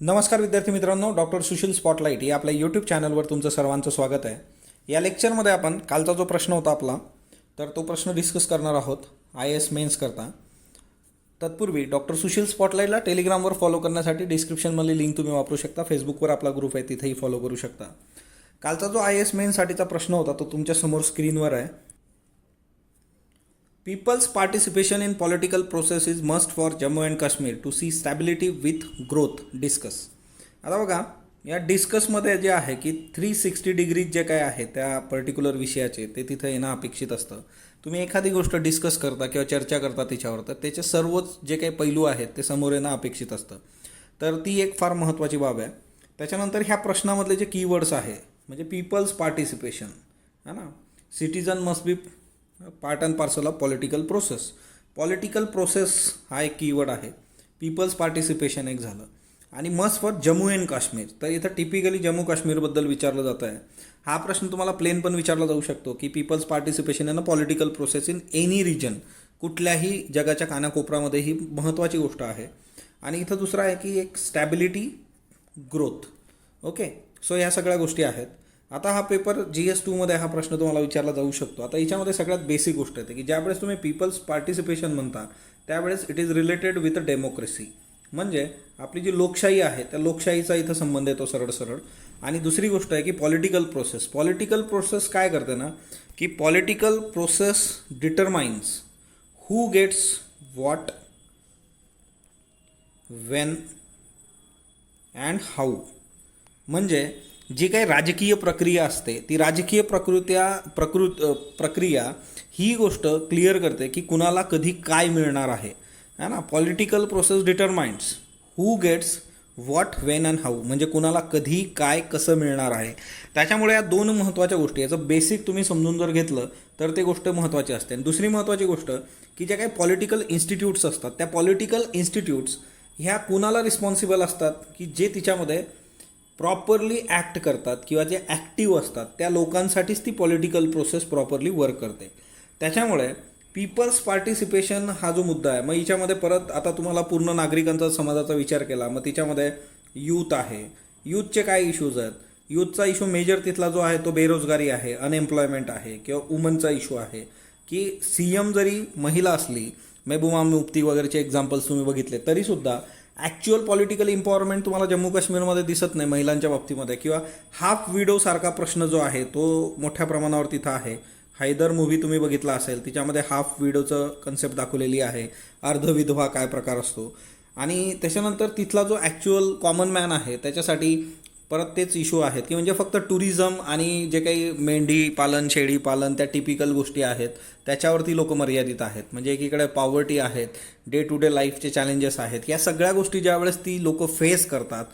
नमस्कार विद्यार्थी मित्रांनो डॉक्टर सुशील स्पॉटलाईट या आपल्या यूट्यूब चॅनलवर तुमचं सर्वांचं स्वागत आहे. या लेक्चरमध्ये आपण कालचा जो प्रश्न होता आपला तर तो प्रश्न डिस्कस करणार आहोत आय एस मेन्स करता. तत्पूर्वी डॉक्टर सुशील स्पॉटलाईटला टेलिग्रामवर फॉलो करण्यासाठी डिस्क्रिप्शनमधली लिंक तुम्ही वापरू शकता फेसबुकवर आपला ग्रुप आहे तिथेही फॉलो करू शकता. कालचा जो आय एस मेन्ससाठीचा प्रश्न होता तो तुमच्यासमोर स्क्रीनवर आहे. People's participation in political process is must for Jammu and Kashmir to see stability with growth. Discuss. आता बघा या डिस्कसमध्ये जे आहे की थ्री सिक्स्टी डिग्रीज जे काय आहे त्या पर्टिक्युलर विषयाचे ते तिथं येणं अपेक्षित असतं. तुम्ही एखादी गोष्ट डिस्कस करता किंवा चर्चा करता तिच्यावर तर त्याचे सर्वच जे काही पैलू आहेत ते समोर येणं अपेक्षित असतं. तर ती एक फार महत्त्वाची बाब आहे. त्याच्यानंतर ह्या प्रश्नामधले जे कीवर्ड्स आहे म्हणजे पीपल्स पार्टिसिपेशन है ना? Citizen must be part and parcel of political process political process हा एक कीवर्ड आहे. पीपल्स पार्टिसिपेशन एक झालं. आणि must for Jammu and Kashmir. तर इथं टिपिकली जम्मू काश्मीरबद्दल विचारलं जात आहे. हा प्रश्न तुम्हाला प्लेन पण विचारला जाऊ शकतो की people's participation in a political process in any region कुठल्याही जगाच्या कानाकोपऱ्यामध्ये ही महत्त्वाची गोष्ट आहे. आणि इथं दुसरं आहे की एक स्टॅबिलिटी ग्रोथ ओके सो ह्या सगळ्या गोष्टी आहेत. आता हा पेपर जी एस टूमध्ये हा प्रश्न तुम्हाला विचारला जाऊ शकतो. आता याच्यामध्ये सगळ्यात बेसिक गोष्ट येते की ज्यावेळेस तुम्ही पीपल्स पार्टिसिपेशन म्हणता त्यावेळेस it is related with democracy म्हणजे आपली जी लोकशाही आहे त्या लोकशाहीचा इथं संबंध येतो सरळ सरळ आणि दुसरी गोष्ट आहे की पॉलिटिकल प्रोसेस पॉलिटिकल प्रोसेस काय करते ना की political process determines who gets what when and how म्हणजे जी काही राजकीय प्रक्रिया असते ती राजकीय प्रकृत्या प्रकृत प्रक्रिया ही गोष्ट क्लिअर करते की कुणाला कधी काय मिळणार आहे. है ना? Political process determines who gets what when and how म्हणजे कुणाला कधी काय कसं मिळणार आहे. त्याच्यामुळे या दोन महत्त्वाच्या गोष्टी याचं बेसिक तुम्ही समजून जर घेतलं तर ते गोष्ट महत्त्वाची असते. आणि दुसरी महत्त्वाची गोष्ट की ज्या काही पॉलिटिकल इन्स्टिट्यूट्स असतात त्या पॉलिटिकल इन्स्टिट्यूट्स ह्या कुणाला रिस्पॉन्सिबल असतात की जे तिच्यामध्ये प्रॉपरली ॲक्ट करतात किंवा जे ॲक्टिव्ह असतात त्या लोकांसाठीच ती पॉलिटिकल प्रोसेस प्रॉपरली वर्क करते. त्याच्यामुळे पीपल्स पार्टिसिपेशन हा जो मुद्दा आहे मग हिच्यामध्ये परत आता तुम्हाला पूर्ण नागरिकांचा समाजाचा विचार केला मग तिच्यामध्ये यूथ आहे. यूथचे काय इश्यूज आहेत? यूथचा इश्यू मेजर तिथला जो आहे तो बेरोजगारी आहे अनएम्प्लॉयमेंट आहे किंवा वुमनचा इश्यू आहे. की सी एम जरी महिला असली मेहबूबा मुफ्ती वगैरेचे एक्झाम्पल्स तुम्ही बघितले तरीसुद्धा ॲक्च्युअल पॉलिटिकल इम्पॉवरमेंट तुम्हाला जम्मू काश्मीरमध्ये दिसत नाही महिलांच्या बाबतीमध्ये. किंवा हाफ विडोसारखा प्रश्न जो आहे तो मोठ्या प्रमाणावर तिथं आहे. हैदर मूव्ही तुम्ही बघितला असेल तिच्यामध्ये हाफ विडोचं कन्सेप्ट दाखवलेली आहे. अर्धविधवा काय प्रकार असतो? आणि त्याच्यानंतर तिथला जो ॲक्च्युअल कॉमन मॅन आहे त्याच्यासाठी परत तेच इश्यू आहेत की म्हणजे फक्त टुरिझम आणि जे काही मेंढी पालन शेळी पालन त्या टिपिकल गोष्टी आहेत त्याच्यावरती लोक मर्यादित आहेत. म्हणजे एकीकडे पॉवर्टी आहेत डे टू डे लाईफचे चॅलेंजेस आहेत. या सगळ्या गोष्टी ज्यावेळेस ती लोक फेस करतात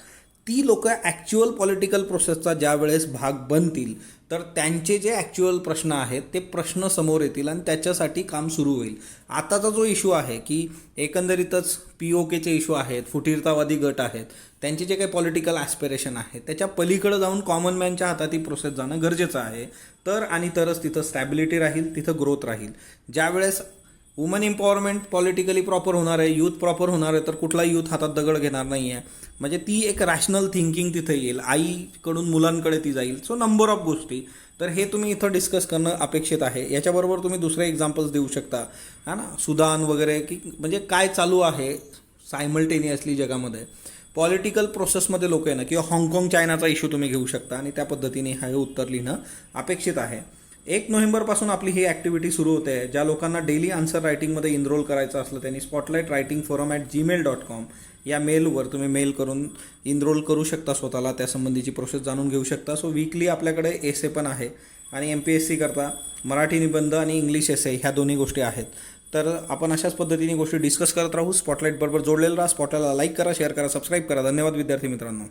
ती लोक ॲक्च्युअल पॉलिटिकल प्रोसेसचा ज्या वेळेस भाग बनतील तर त्यांचे जे ॲक्च्युअल प्रश्न आहेत ते प्रश्न समोर येतील आणि त्याच्यासाठी काम सुरू होईल. आताचा जो इश्यू आहे की एकंदरीतच पी ओ केचे इश्यू आहेत फुटीरतावादी गट आहेत त्यांचे जे काही पॉलिटिकल ॲस्पिरेशन आहे त्याच्या पलीकडे जाऊन कॉमन मॅनच्या हातात ही प्रोसेस जाणं गरजेचं आहे. तर आणि तरच तिथं स्टॅबिलिटी राहील तिथं ग्रोथ राहील. ज्यावेळेस वुमन एम्पॉवरमेंट पॉलिटिकली प्रॉपर होणार आहे यूथ प्रॉपर होणार आहे तर कुठलाही यूथ हातात दगड घेणार नाही आहे म्हणजे ती एक रॅशनल थिंकिंग तिथे येईल. आईकडून मुलांकडे ती जाईल. सो नंबर ऑफ गोष्टी. तर हे तुम्ही इथं डिस्कस करणं अपेक्षित आहे. याच्याबरोबर तुम्ही दुसरे एक्झाम्पल्स देऊ शकता. हा ना? सुदान वगैरे की म्हणजे काय चालू आहे सायमल्टेनियसली जगामध्ये. पॉलिटिकल प्रोसेसमध्ये लोक आहे ना किंवा हाँगकाँग चायनाचा इश्यू तुम्ही घेऊ शकता. आणि त्या पद्धतीने हे उत्तर लिहिणं अपेक्षित आहे. एक नोव्हेंबरपासून आपली ही ॲक्टिव्हिटी सुरू होते. ज्या लोकांना डेली आन्सर रायटिंगमध्ये इनरोल करायचं असलं त्यांनी spotlight writing forum at Gmail dot com या मेलवर तुम्ही मेल करून इनरोल करू शकता स्वतःला. त्यासंबंधीची प्रोसेस जाणून घेऊ शकता. सो वीकली आपल्याकडे एसे पण आहे आणि एम पी एस सी करता मराठी निबंध आणि इंग्लिश एसे ह्या दोन्ही गोष्टी आहेत. तर आपण अशाच पद्धतीने गोष्टी डिस्कस करत राहू. स्पॉटलाईट बरोबर जोडलेलं राहा. स्पॉटला लाईक करा शेअर करा सबस्क्राईब करा. धन्यवाद विद्यार्थी मित्रांनो.